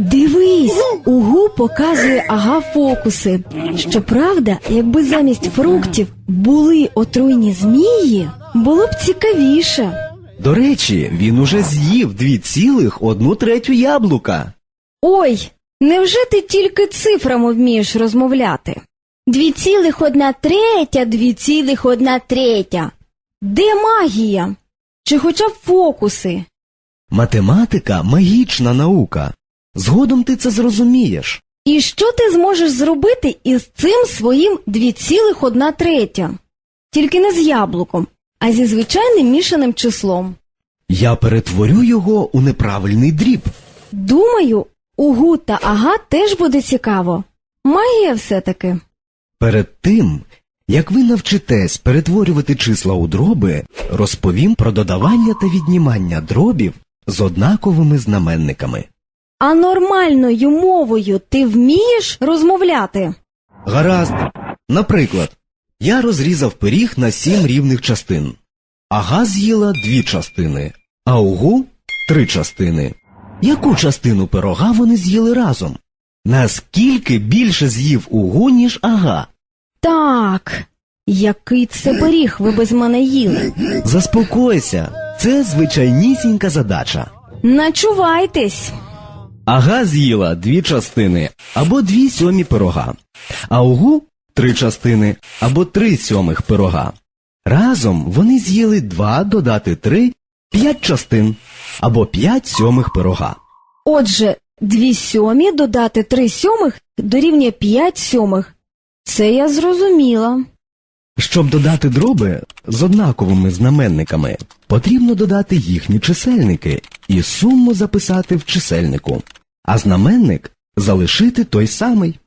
Дивись, Угу показує ага фокуси. Щоправда, якби замість фруктів були отруйні змії, було б цікавіше. До речі, він уже з'їв дві цілих одну третю яблука. Ой, невже ти тільки цифрами вмієш розмовляти? Дві цілих одна третя, дві цілих одна третя. Де магія? Чи хоча б фокуси? Математика магічна наука. Згодом ти це зрозумієш. І що ти зможеш зробити із цим своїм дві цілих одна третя? Тільки не з яблуком, а зі звичайним мішаним числом. Я перетворю його у неправильний дріб. Думаю, угу та ага теж буде цікаво. Магія все-таки. Перед тим, як ви навчитесь перетворювати числа у дроби, розповім про додавання та віднімання дробів з однаковими знаменниками. А нормальною мовою ти вмієш розмовляти? Гаразд. Наприклад, я розрізав пиріг на сім рівних частин. Ага з'їла дві частини, а угу три частини. Яку частину пирога вони з'їли разом? Наскільки більше з'їв угу, ніж ага? Так. Який це пиріг ви без мене їли? Заспокойся, це звичайнісінька задача. Начувайтесь. Ага з'їла дві частини або дві сьомі пирога, а угу три частини або три сьомих пирога. Разом вони з'їли два додати три п'ять частин або п'ять сьомих пирога. Отже, дві сьомі додати три сьомих дорівнює п'ять сьомих. Це я зрозуміла. Щоб додати дроби з однаковими знаменниками, потрібно додати їхні чисельники і суму записати в чисельнику, а знаменник залишити той самий.